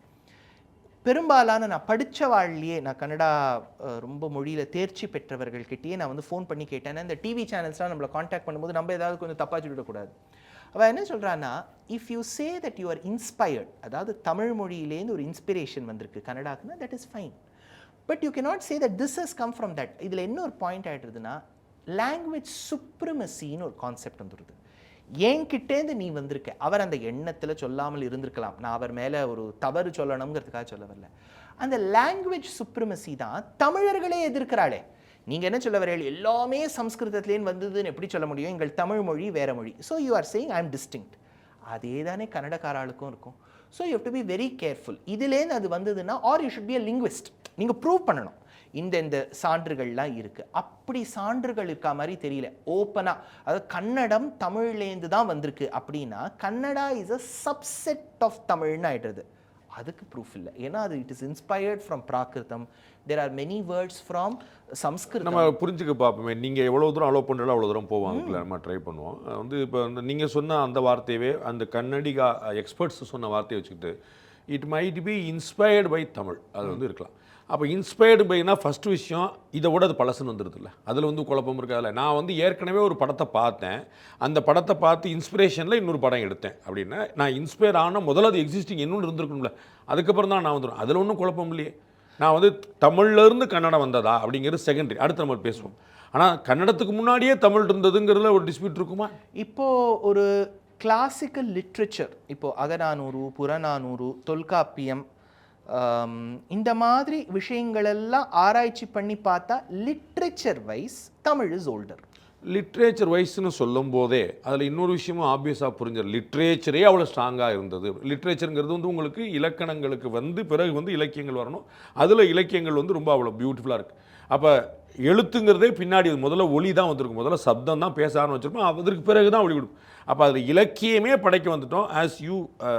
பெரும்பாலான நான் படித்த வாழ்லையே நான் கன்னடா ரொம்ப மொழியில் தேர்ச்சி பெற்றவர்கள்கிட்டயே நான் வந்து ஃபோன் பண்ணி கேட்டேன். இந்த டிவி சேனல்ஸ்லாம் நம்மளை காண்டாக்ட் பண்ணும்போது நம்ம ஏதாவது கொஞ்சம் தப்பாக சொல்லிடக்கூடாது. அவள் என்ன சொல்கிறான்னா if you say that you are inspired அதாவது தமிழ் மொழியிலேருந்து ஒரு இன்ஸ்பிரேஷன் வந்திருக்கு கன்னடாக்குன்னா that is fine but you cannot say that this has come from that இதில் என்ன ஒரு பாயிண்ட் ஆகிடுதுன்னா லாங்குவேஜ் சுப்ரமசின்னு ஒரு கான்செப்ட் வந்துடுது. என்கிட்டேருந்து நீ வந்திருக்க. அவர் அந்த எண்ணத்தில் சொல்லாமல் இருந்திருக்கலாம். நான் அவர் மேலே ஒரு தவறு சொல்லணுங்கிறதுக்காக சொல்ல வரல அந்த லாங்குவேஜ் சுப்ரமசி தான் தமிழர்களே எதிர்க்கிறாளே. நீங்கள் என்ன சொல்ல வரீங்க? எல்லாமே சம்ஸ்கிருதத்துலேருந்து வந்ததுன்னு எப்படி சொல்ல முடியும்? எங்கள் தமிழ் மொழி வேறு மொழி. So you are saying I am distinct அதே தானே கன்னடக்காராளுக்கும் இருக்கும். So you to be very careful இதுலேருந்து அது வந்ததுன்னா are you should be a linguist நீங்கள் ப்ரூவ் பண்ணணும். இந்த இந்த சான்றுகள்லாம் இருக்குது அப்படி சான்றுகள் இருக்கா மாதிரி தெரியல. ஓப்பனாக அதாவது கன்னடம் தமிழ்லேருந்து தான் வந்திருக்கு. அப்படின்னா Kannada is a subset of தமிழ்னு ஆயிடுறது. அதுக்கு ப்ரூஃப் இல்லை. ஏன்னா அது it is inspired from Prakritam there are many words from சம்ஸ்கிருதம் நம்ம புரிஞ்சுக்க பார்ப்போமே. நீங்கள் எவ்வளோ தூரம் அலோவ் பண்ணுறோம் அவ்வளோ தூரம் போவாங்கல்ல நம்ம ட்ரை பண்ணுவோம். வந்து இப்போ அந்த நீங்கள் சொன்ன அந்த வார்த்தையவே அந்த கன்னடிகா எக்ஸ்பர்ட்ஸ் சொன்ன வார்த்தையை வச்சுக்கிட்டு it might be inspired by Tamil அது வந்து இருக்கலாம். அப்போ இன்ஸ்பயர்டு பைனா ஃபஸ்ட்டு விஷயம் இதை விட அது பழசுன்னு வந்துடுதுல்ல அதில் வந்து குழப்பம் இருக்காதுல்ல நான் வந்து ஏற்கனவே ஒரு படத்தை பார்த்தேன். அந்த படத்தை பார்த்து இன்ஸ்பிரேஷனில் இன்னொரு படம் எடுத்தேன் அப்படின்னா நான் இன்ஸ்பயர் ஆன முதல்ல அது எக்ஸிஸ்டிங் இன்னொன்று இருந்திருக்கணும்ல. அதுக்கப்புறம் தான் நான் வந்துடும் அதில் ஒன்றும் குழப்பம் இல்லையே. நான் வந்து தமிழ்ல இருந்து கன்னடம் வந்ததா அப்படிங்கிறது செகண்டரி அடுத்து நம்ம பேசுவோம். ஆனால் கன்னடத்துக்கு முன்னாடியே தமிழ் இருந்ததுங்கிறதுல ஒரு டிஸ்பியூட் இருக்குமா? இப்போது ஒரு கிளாசிக்கல் லிட்ரேச்சர் இப்போது அகநானூறு புறநானூறு தொல்காப்பியம் இந்த மாதிரி விஷயங்களெல்லாம் ஆராய்ச்சி பண்ணி பார்த்தா literature wise Tamil is older literature வைஸ்னு சொல்லும் போதே அதில் இன்னொரு விஷயமும் ஆப்வியஸாக புரிஞ்சிடும். லிட்ரேச்சரே அவ்வளோ ஸ்ட்ராங்காக இருந்தது. லிட்ரேச்சருங்கிறது வந்து உங்களுக்கு இலக்கணங்களுக்கு வந்து பிறகு வந்து இலக்கியங்கள் வரணும். அதில் இலக்கியங்கள் வந்து ரொம்ப அவ்வளோ பியூட்டிஃபுல்லாக இருக்குது அப்போ எழுத்துங்கிறதே பின்னாடி அது முதல்ல ஒளி தான் வந்திருக்கும். முதல்ல சப்தம் தான் பேச ஆரம்பிச்சிருப்போம் அதற்கு பிறகு தான் ஒளி கொடுக்கும். அப்போ அதில் இலக்கியமே படைக்க வந்துட்டோம். ஆஸ் யூ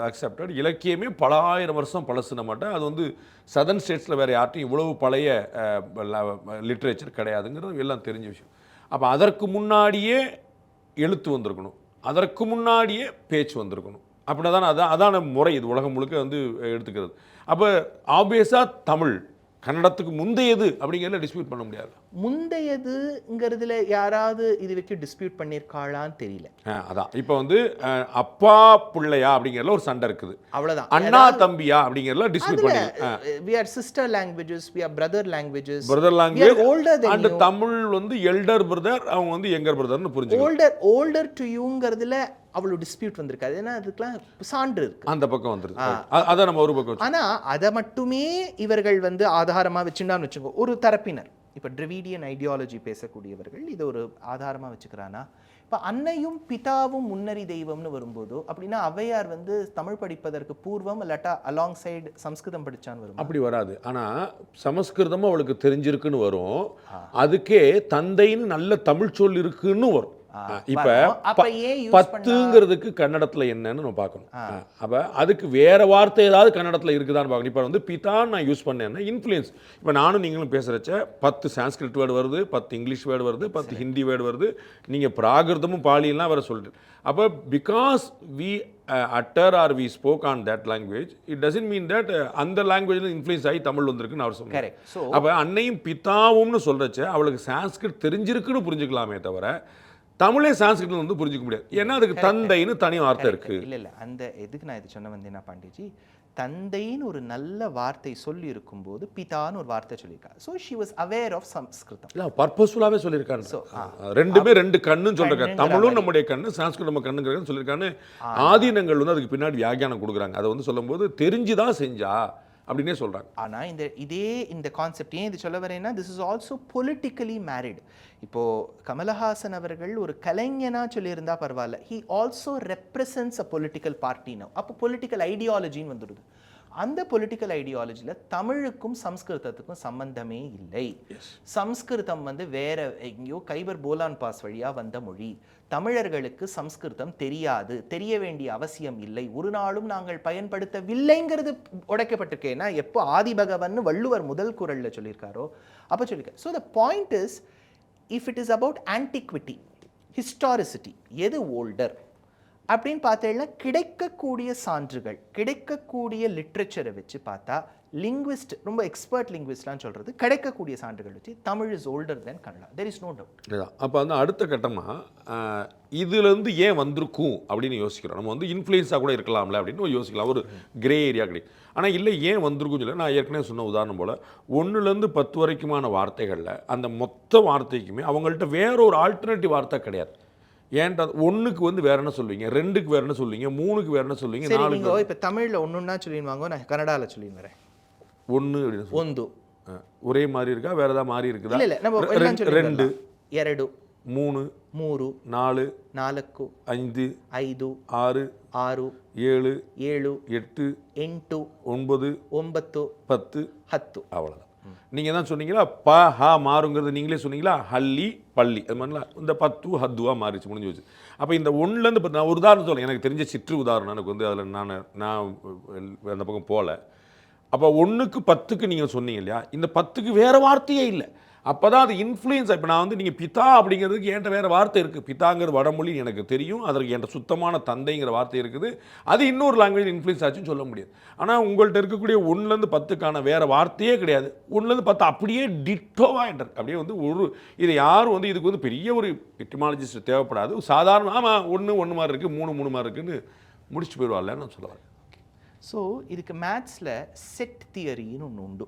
அக்செப்டட் இலக்கியமே பல ஆயிரம் வருஷம் பழசுன மாட்டேன். அது வந்து சதர்ன் ஸ்டேட்ஸில் வேறு யார்ட்டும் இவ்வளவு பழைய uh, லிட்ரேச்சர் கிடையாதுங்கிறது எல்லாம் தெரிஞ்ச விஷயம். அப்போ அதற்கு முன்னாடியே எழுத்து வந்திருக்கணும். அதற்கு முன்னாடியே பேச்சு வந்திருக்கணும். அப்படின்னா தான் அதான் அதான முறை இது உலகம் முழுக்க வந்து எடுத்துக்கிறது. அப்போ ஆப்வியஸாக தமிழ். கன்னடத்துக்கு முந்தையது அப்படிங்கிறத டிஸ்பியூட் பண்ண முடியாது. முந்தையதுங்கிறதுல யாராவது இது வரைக்கும் டிஸ்பியூட் பண்ணியிருக்காளான்னு தெரியல. அதான். இப்போ வந்து அப்பா பிள்ளையா அப்படிங்கிறதுல ஒரு சண்டை இருக்குது. அவ்வளவுதான். அண்ணா தம்பியா அப்படிங்கிறதுல டிஸ்பியூட் பண்ணி we are sister languages we are brother languages brother we are language than and. Tamil வந்து எல்டர் பிரதர் அவங்க வந்து எங்கர் பிரதர்னு புரிஞ்சுக்கணும். ஓல்டர் ஓல்டர் டு யூங்கிறதுல அவ்வளோ டிஸ்பியூட் வந்திருக்காது. ஏன்னா அதுக்கெல்லாம் சான்று இருக்கு. அந்த பக்கம் வந்துருது. அ- அதை நம்ம ஒரு பக்கம் வச்சு- ஆனா அதை மட்டுமே இவர்கள் வந்து ஆதாரமா வச்சுட்டான்னு வச்சுக்கோ ஒரு தரப்பினர். இப்போ டிரிவிடியன் ஐடியாலஜி பேசக்கூடியவர்கள் இது ஒரு ஆதாரமா வச்சுக்கிறானா? இப்போ அன்னையும் பிதாவும் முன்னறி தெய்வம்னு வரும்போதோ அப்படின்னா ஔவையார் வந்து தமிழ் படிப்பதற்கு பூர்வம் இல்லாட்டா அலாங் சைடு சம்ஸ்கிருதம் படிச்சான்னு வரும்? அப்படி வராது. ஆனா சமஸ்கிருதமும் அவளுக்கு தெரிஞ்சிருக்குன்னு வரும். அதுக்கே தந்தைன்னு நல்ல தமிழ் சொல் இருக்குன்னு வரும். இப்ப பத்துங்கிறதுக்கு கன்னடத்துல என்னன்னு நம்ம பார்க்கணும். அப்ப அதுக்கு வேற வார்த்தை ஏதாவது கன்னடத்துல இருக்குதான்னு பார்க்கணும். இப்ப வந்து பிதான் நான் யூஸ் பண்ணேன்னா இன்ஃப்ளூயன்ஸ் இப்ப நானும் நீங்களும் பேசுறச்ச பத்து சான்ஸ்கிரிட் வேர்டு வருது பத்து இங்கிலீஷ் வேர்டு வருது பத்து ஹிந்தி வேர்டு வருது. நீங்க பிராகிருதமும் பாலியெல்லாம் வேற சொல்லிட்டு. அப்ப because we utter or we spoke on that language it doesn't mean that அந்த லாங்குவேஜில் இன்ஃப்ளூயன்ஸ் ஆகி தமிழ் வந்திருக்குன்னு அவர் சொன்னார் அப்ப அன்னையும் பிதாவும்னு சொல்றச்ச அவளுக்கு சான்ஸ்கிரிட் தெரிஞ்சிருக்குன்னு புரிஞ்சுக்கலாமே தவிர தமிழே சான்ஸ்கிரிட்ல வந்து புரிஞ்சுக்க முடியாது. ஏன்னா அதுக்கு தந்தைன்னு தனி வார்த்தை இருக்கு. இல்ல இல்ல. அந்த எதுக்கு நான் இது சொன்ன வந்தேன்னா பாண்டிஜி தந்தைன்னு ஒரு நல்ல வார்த்தை சொல்லி இருக்கும்போது பிதான்னு ஒரு வார்த்தை சொல்லியிருக்கா. So she was aware of சம்ஸ்கிருதம் இல்ல பர்பஸ்ஃபுல்லாவே சொல்லியிருக்காரு So, ரெண்டுமே ரெண்டு கண்ணுன்னு சொல்லிருக்காரு கண்ணுங்கிற தமிழும் நம்முடைய கண்ணு சான்ஸ்கிரிட் நம்ம கண்ணுங்கிறது சொல்லியிருக்கான்னு ஆதீனங்கள் வந்து அதுக்கு பின்னாடி வியாக்கியானம் கொடுக்குறாங்க. அதை வந்து சொல்லும்போது தெரிஞ்சுதான் செஞ்சா அப்படின்னே சொல்கிறாங்க ஆனா இந்த இதே இந்த கான்செப்ட் ஏன் இது சொல்ல வரேன்னா this is also politically merit இப்போ கமலஹாசன் அவர்கள் ஒரு கலைஞனா சொல்லியிருந்தா பரவாயில்ல. He also represents a political பார்ட்டினோ அப்போ பொலிட்டிக்கல் ஐடியாலஜின்னு வந்துடுது. அந்த பொலிட்டிக்கல் ஐடியாலஜியில் தமிழுக்கும் சம்ஸ்கிருதத்துக்கும் சம்பந்தமே இல்லை. சம்ஸ்கிருதம் வந்து வேற எங்கேயோ கைபர் போலான் பாஸ் வழியா வந்த மொழி. தமிழர்களுக்கு சம்ஸ்கிருதம் தெரியாது. தெரிய வேண்டிய அவசியம் இல்லை. ஒரு நாளும் நாங்கள் பயன்படுத்தவில்லைங்கிறது உடைக்கப்பட்டிருக்கேன்னா எப்போ ஆதிபகவன் வள்ளுவர் முதல் குரல்ல சொல்லியிருக்காரோ அப்போ சொல்லியிருக்காரு. So the point is if it is about antiquity historicity எது ஓல்டர் அப்படின்னு பார்த்தீங்கன்னா கிடைக்கக்கூடிய சான்றுகள் கிடைக்கக்கூடிய லிட்ரேச்சரை வச்சு பார்த்தா லிங்குவிஸ்ட் ரொம்ப எக்ஸ்பர்ட் லிங்குவிஸ்ட்லாம் சொல்கிறது கிடைக்கக்கூடிய சான்றுகள் வச்சு Tamil is older than Kannada. There is no doubt அப்போ வந்து அடுத்த கட்டமாக இதுலேருந்து ஏன் வந்திருக்கும் அப்படின்னு யோசிக்கிறோம். நம்ம வந்து இன்ஃப்ளூயன்ஸாக கூட இருக்கலாம்ல அப்படின்னு யோசிக்கலாம். ஒரு கிரே ஏரியா கிடையாது ஆனால் இல்லை ஏன் வந்திருக்கும் சொல்லி நான் ஏற்கனவே சொன்ன உதாரணம் போல் ஒன்றுலேருந்து பத்து வரைக்குமான வார்த்தைகளில் அந்த மொத்த வார்த்தைக்குமே அவங்கள்ட்ட வேற ஒரு ஆல்டர்னேட்டிவ் வார்த்தை கிடையாது ஏன்டா ஒன்றுக்கு வந்து வேற என்ன சொல்லுவீங்க ரெண்டுக்கு வேற என்ன சொல்லுவீங்க மூணுக்கு வேற என்ன சொல்லுவீங்க சரி நாலுக்கு நீங்க இப்ப தமிழ்ல ஒண்ணுன்னா சொல்லிடுவாங்க நான் கன்னடால சொல்லின்னு வரேன் ஒன்று அப்படின்னு சொல்லு. ஒந்து ஆ, ஒரே மாதிரி இருக்கா வேற ஏதாவது மாறி இருக்குதா இல்ல இல்ல நம்ம ரெ- எல்லாம் ரெண்டு- சொல்லி ரெண்டு ಎರಡು மூணு మూడు நாலு నాలుగు ఐదు ఐదు ஆறு ஆறு ஏழு ஏழு எட்டு ಎಂಟು ஒன்பது ஒன்பத்து பத்து ஹத்து அவ்வளோதான் நீங்கள் தான் சொன்னீங்களா? ப ஹ மாறுங்கிறது நீங்களே சொன்னீங்களா? ஹல்லி பள்ளி அது மாதிரிலாம் இந்த பத்து ஹத்துவா மாறிச்சு முடிஞ்சு வச்சு அப்போ இந்த ஒன்றுலேருந்து இப்போ நான் உதாரணம் சொல்ல எனக்கு தெரிஞ்ச சிற்று உதாரணம் எனக்கு வந்து அதில் நான் நான் அந்த பக்கம் போகல அப்போ ஒன்றுக்கு பத்துக்கு நீங்கள் சொன்னீங்க இல்லையா? இந்த பத்துக்கு வேறு வார்த்தையே இல்லை. அப்போ தான் அது இன்ஃப்ளூயன்ஸ் இப்போ நான் வந்து நீங்கள் பிதா அப்படிங்கிறதுக்கு என்கிட்ட வேறு வார்த்தை இருக்குது பிதாங்கிறது வடமொழி எனக்கு தெரியும். அதற்கு என்கிட்ட சுத்தமான தந்தைங்கிற வார்த்தை இருக்குது. அது இன்னொரு லாங்குவேஜ் இன்ஃப்ளூயன்ஸ் ஆச்சுன்னு சொல்ல முடியாது. ஆனால் உங்கள்கிட்ட இருக்கக்கூடிய ஒன்றுலேருந்து பத்துக்கான வேறு வார்த்தையே கிடையாது. ஒன்றுலேருந்து பத்து அப்படியே டிட்டோவாக என்டர் அப்படியே வந்து ஒரு இதை யாரும் வந்து இதுக்கு வந்து பெரிய ஒரு எட்டிமாலஜிஸ்ட் தேவைப்படாது. சாதாரண ஆமாம் ஒன்று ஒன்று மாதிரி இருக்குது மூணு மூணு மாதிரி இருக்குன்னு முடிச்சு போயிடுவாள்லன்னு நான் சொல்ல வரேன். ஸோ இதுக்கு மேத்ஸில் செட் தியரின்னு ஒன்று உண்டு.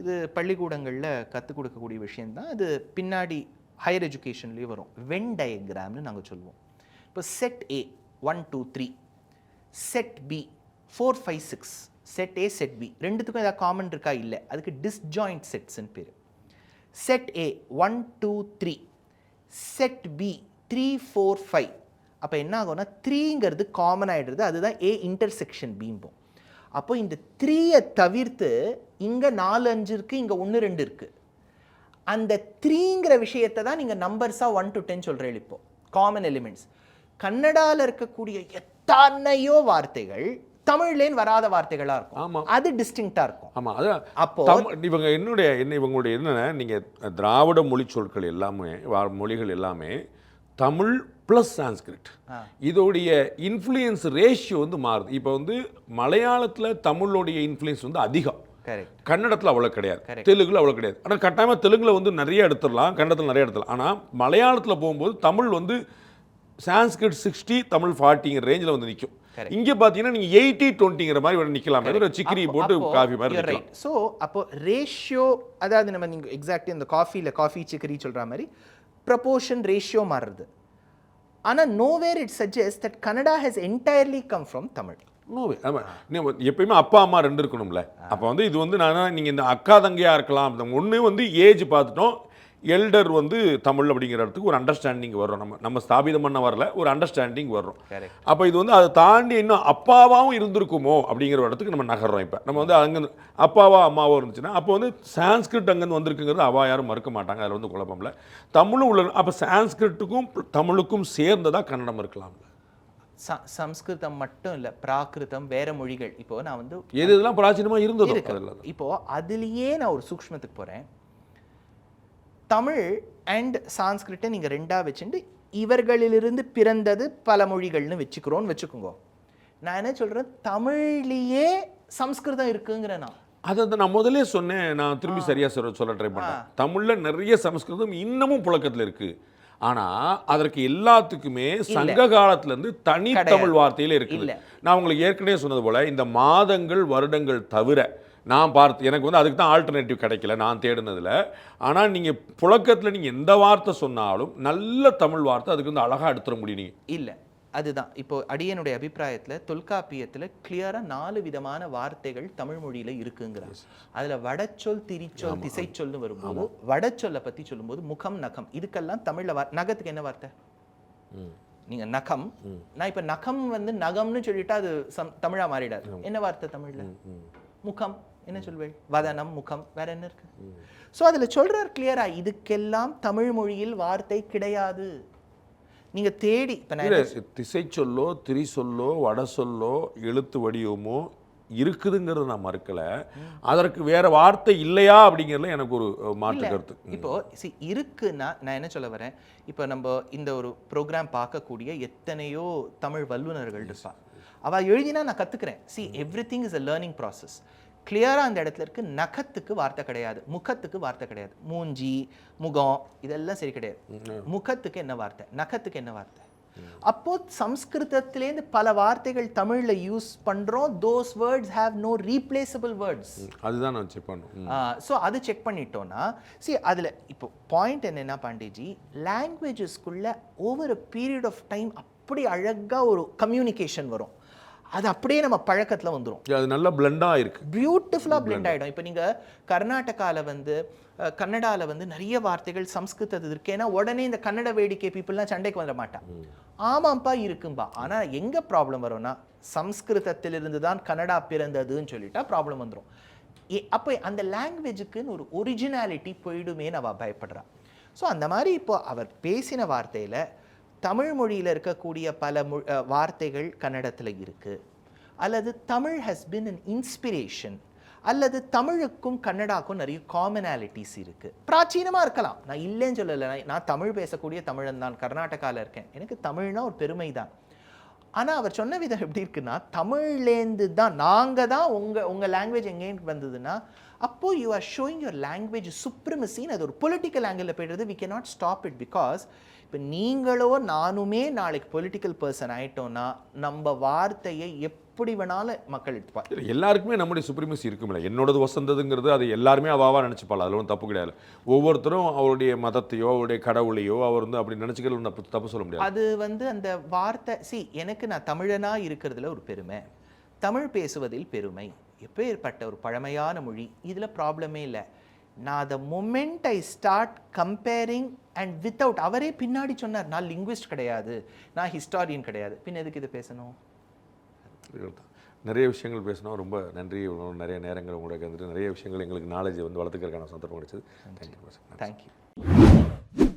இது பள்ளிக்கூடங்களில் கற்றுக் கொடுக்கக்கூடிய விஷயந்தான் அது பின்னாடி ஹையர் எஜுகேஷன்லேயும் வரும். வென் டயக்ராம்னு நாங்கள் சொல்லுவோம். இப்போ set A one two three set B four five six set A set B ரெண்டுத்துக்கும் ஏதாவது காமன் இருக்கா? இல்லை. அதுக்கு டிஸ்ஜாயிண்ட் செட்ஸ்ன்னு பேர். Set A one two three set B three four five அப்போ என்ன ஆகும்னா த்ரீங்கிறது காமன் ஆகிடுறது அதுதான் ஏ இன்டர்செக்ஷன் பீம்போம் அப்போ இந்த த்ரீயை தவிர்த்து இங்கே நாலு அஞ்சு இருக்குது இங்கே ஒன்று ரெண்டு இருக்குது அந்த த்ரீங்கிற விஷயத்தை தான் நீங்கள் நம்பர்ஸாக ஒன் டு டென் சொல்கிறேன் இப்போ. காமன் எலிமெண்ட்ஸ் கன்னடாவில் இருக்கக்கூடிய எத்தனையோ வார்த்தைகள் தமிழ்லேன்னு வராத வார்த்தைகளாக இருக்கும். ஆமாம் அது டிஸ்டிங்க்டாக இருக்கும். ஆமாம் அதான் அப்போ இவங்க என்னுடைய என்ன இவங்களுடைய என்னென்ன நீங்கள் திராவிட மொழி சொற்கள் எல்லாமே மொழிகள் எல்லாமே தமிழ் ப்ளஸ் சான்ஸ்கிரிட். இதோடைய இன்ஃப்ளூயன்ஸ் ரேஷியோ வந்து மாறுது. இப்போ வந்து மலையாளத்தில் தமிழோடைய இன்ஃப்ளூயன்ஸ் வந்து அதிகம். கன்னடத்தில் அவ்வளோ கிடையாது. தெலுங்குல அவ்வளோ கிடையாது. ஆனால் கட்டாயமாக தெலுங்குல வந்து நிறைய எடுத்துடலாம். கன்னடத்தில் நிறைய எடுத்துடலாம். ஆனால் மலையாளத்தில் போகும்போது தமிழ் வந்து சான்ஸ்கிரிட் சிக்ஸ்டி தமிழ் ஃபார்ட்டிங்கிற ரேஞ்சில் வந்து நிற்கும். இங்கே பார்த்தீங்கன்னா நீங்கள் எயிட்டி டுவெண்ட்டிங்கிற மாதிரி வேணா நிற்கலாம் ஒரு சிக்கிரி போட்டு காஃபி மாதிரி ரைட் ஸோ அப்போ ரேஷியோ அதாவது நம்ம நீங்கள் எக்ஸாக்ட்லி இந்த காஃபியில் காஃபி சிக்கரி சொல்கிற மாதிரி ப்ரப்போர்ஷன் ரேஷியோ மாறுறது. ஆனால் nowhere it suggest that Kannada has entirely come from Tamil no way ஆமாம் எப்பயுமே அப்பா அம்மா ரெண்டு இருக்கணும்ல. அப்போ வந்து இது வந்து நான் நீங்கள் இந்த அக்கா தங்கையாக இருக்கலாம். ஒன்று வந்து ஏஜ் பார்த்துட்டோம். எல்டர் வந்து தமிழ் அப்படிங்கிற இடத்துக்கு ஒரு அண்டர்ஸ்டாண்டிங் வரும் நம்ம. நம்ம ஸ்தாபிதம் பண்ண வரல ஒரு அண்டர்ஸ்டாண்டிங் வரும் Correct. அப்போ இது வந்து அதை தாண்டி இன்னும் அப்பாவாவும் இருந்திருக்குமோ அப்படிங்கிற இடத்துக்கு நம்ம நகர்றோம் இப்போ. நம்ம வந்து அங்கே அப்பாவா அம்மாவோ இருந்துச்சுன்னா அப்போ வந்து சான்ஸ்கிரிட் அங்கேருந்து வந்திருக்குங்கிறது அவா யாரும் மறுக்க மாட்டாங்க. அதில் வந்து குழப்பம்ல தமிழும் உள்ள அப்போ சான்ஸ்கிரிட்டுக்கும் தமிழுக்கும் சேர்ந்ததாக கன்னடம் இருக்கலாம்ல ச சம்ஸ்கிருதம் மட்டும் இல்லை பிராகிருதம் வேற மொழிகள். இப்போ நான் வந்து எது இதெல்லாம் பிராச்சீனமாக இருந்ததோ இப்போ அதுலயே நான் ஒரு சூக்ஷ்மத்துக்கு போறேன். தமிழ் அண்ட் சான்ஸ்கிரிட்டை நீங்க ரெண்டா வச்சுட்டு இவர்களிலிருந்து பிறந்தது பல மொழிகள்னு வச்சுக்கிறோன்னு வச்சுக்கோங்க. நான் என்ன சொல்றேன்? தமிழ்லயே சம்ஸ்கிருதம் இருக்குங்கிற நான். அதை நான் முதலே சொன்னேன் நான் திரும்பி சரியா சொல்ல சொல்ல ட்ரை பண்ணேன். தமிழ்ல நிறைய சமஸ்கிருதம் இன்னமும் புழக்கத்துல இருக்கு. ஆனா அதற்கு எல்லாத்துக்குமே சங்க காலத்துல இருந்து தனித்தமிழ் வார்த்தையில இருக்குது. நான் உங்களுக்கு ஏற்கனவே சொன்னது போல இந்த மாதங்கள் வருடங்கள் தவிர நான் பார்த்து எனக்கு வந்து அதுக்கு தான் ஆல்டர்னேட்டிவ் கிடைக்கல நான் தேடினதுல. ஆனா நீங்க புழக்கத்துல நீங்க எந்த வார்த்தை சொன்னாலும் நல்ல தமிழ் வார்த்தை அதுக்கு வந்து அழகா எடுத்துட முடியும் நீங்க. இல்ல அதுதான். இப்போ அடியனுடைய அபிப்பிராயத்துல தொல்காப்பியத்துல கிளியரா நாலு விதமான வார்த்தைகள் தமிழ் மொழியில இருக்குங்கிறாங்க அதுல வடச்சொல் திரிச்சொல் திசைச்சொல்னு வரும்போது வடச்சொல்லை பத்தி சொல்லும்போது முகம் நகம் இதுக்கெல்லாம் தமிழ்ல வா- நகத்துக்கு என்ன வார்த்தை? நீங்க நகம். நான் இப்ப நகம் வந்து நகம்னு சொல்லிட்டா அது சம்- தமிழா மாறிடாது. என்ன வார்த்தை தமிழ்ல? முகம். என்ன சொல்வேள் வதனம் முகம் வேற என்ன இருக்கு? சோ அதுல சொல்றார் கிளியரா இதுக்கெல்லாம் தமிழ் மொழியில் வார்த்தை கிடையாது. நீங்க தேடி திசை சொல்லோ திரி சொல்லோ வட சொல்லோ எழுத்து வடிவமோ இருக்குதுங்கிறது நான் மறுக்கல. அதற்கு வேற வார்த்தை இல்லையா? அப்படிங்கிறதுல எனக்கு ஒரு மாற்று கருத்து. இப்போ சி இருக்குன்னா நான் என்ன சொல்ல வரேன்? இப்போ நம்ம இந்த ஒரு ப்ரோக்ராம் பார்க்கக்கூடிய எத்தனையோ தமிழ் வல்லுநர்கள் இருப்பா அவ எழுதினா நான் கத்துக்கிறேன். See everything is a learning process கிளியராக அந்த இடத்துல இருக்கு. நகத்துக்கு வார்த்தை கிடையாது. முகத்துக்கு வார்த்தை கிடையாது. மூஞ்சி முகம் இதெல்லாம் சரி கிடையாது. முகத்துக்கு என்ன வார்த்தை? நகத்துக்கு என்ன வார்த்தை? அப்போ சம்ஸ்கிருதத்திலேருந்து பல வார்த்தைகள் தமிழ்ல யூஸ் பண்றோம். Those words have no replaceable words அதுதான் நான் செக் பண்ணும் ஸோ அது செக் பண்ணிட்டோம்னா see அதில் இப்போ பாயிண்ட் என்னன்னா பாண்டிஜி லாங்குவேஜஸ்க்குள்ள over a period of time அப்படி அழகா ஒரு கம்யூனிகேஷன் வரும். அது அப்படியே நம்ம பழக்கத்துல வந்துரும். அது நல்ல பிளெண்டாக இருக்கு. பியூட்டிஃபுல்லாக பிளெண்ட் ஆயிடும் இப்போ நீங்க கர்நாடகால வந்து அஹ், கன்னடால வந்து நிறைய வார்த்தைகள் சம்ஸ்கிருதத்து இருக்கு. ஏன்னா உடனே இந்த கன்னட வேடிக்கை பீப்புளெலாம் சண்டைக்கு வர மாட்டான் ஆமாப்பா இருக்கும்பா. ஆனா எங்க ப்ராப்ளம் வரும்னா சம்ஸ்கிருதத்திலிருந்து தான் கன்னடா பிறந்ததுன்னு சொல்லிட்டா ப்ராப்ளம் வந்துரும். ஏ- அப்போ அந்த லாங்குவேஜுக்குன்னு ஒரு ஒரிஜினாலிட்டி போயிடுமேன்னு அவ பயப்படுறா. ஸோ அந்த மாதிரி இப்போ அவர் பேசின வார்த்தையில தமிழ் மொழியில் இருக்கக்கூடிய பல மொ வார்த்தைகள் கன்னடத்தில் இருக்குது அல்லது Tamil has been an inspiration அல்லது தமிழுக்கும் கன்னடாக்கும் நிறைய காமனாலிட்டிஸ் இருக்குது பிராச்சீனமாக இருக்கலாம். நான் இல்லைன்னு சொல்லலை. நான் நான் தமிழ் பேசக்கூடிய தமிழன் தான். கர்நாடகாவில் இருக்கேன். எனக்கு தமிழ்னா ஒரு பெருமை தான் ஆனால் அவர் சொன்ன விதம் எப்படி இருக்குன்னா தமிழ்லேருந்து தான் நாங்கள் தான் உங்கள் உங்கள் லாங்குவேஜ் எங்கேன்னு வந்ததுன்னா அப்போ you are showing your language சுப்ரமசின்னு அது ஒரு பொலிட்டிக்கல் ஆங்கிளில் போயிடுறது. We cannot stop it because இப்போ நீங்களோ நானுமே நாளைக்கு பொலிட்டிக்கல் பர்சன் ஆயிட்டோம்னா நம்ம வார்த்தையை எப்படி வேணாலும் மக்கள் எடுத்துப்பாங்க. இல்ல, எல்லாருக்குமே நம்முடைய சுப்ரீமசி இருக்குமில்ல என்னோடது வசந்ததுங்கிறது அது எல்லாருமே அவாவா நினைச்சுப்பாள். அதில் ஒன்றும் தப்பு கிடையாது. ஒவ்வொருத்தரும் அவருடைய மதத்தையோ அவருடைய கடவுளையோ அவர் வந்து அப்படி நினைச்சுக்கிறது தப்பு சொல்ல முடியாது. அது வந்து அந்த வார்த்தை சி எனக்கு நான் தமிழனா இருக்கிறதுல ஒரு பெருமை. தமிழ் பேசுவதில் பெருமை. எப்பேற்பட்ட ஒரு பழமையான மொழி இதுல ப்ராப்ளமே இல்லை. நான் the moment I start comparing and without அவரே பின்னாடி சொன்னார் நான் லிங்குவிஸ்ட் கிடையாது நான் ஹிஸ்டாரியன் கிடையாது. பின் எதுக்கு இதை பேசணும். நிறைய விஷயங்கள் பேசினோம் ரொம்ப நன்றி. நிறைய நேரங்கள் உங்களுக்கு வந்துட்டு நிறைய விஷயங்கள் எங்களுக்கு நாலேஜ் வந்து வளர்த்துக்கிறதுக்கான சந்தர்ப்பம் கிடைச்சது. Thank you thank you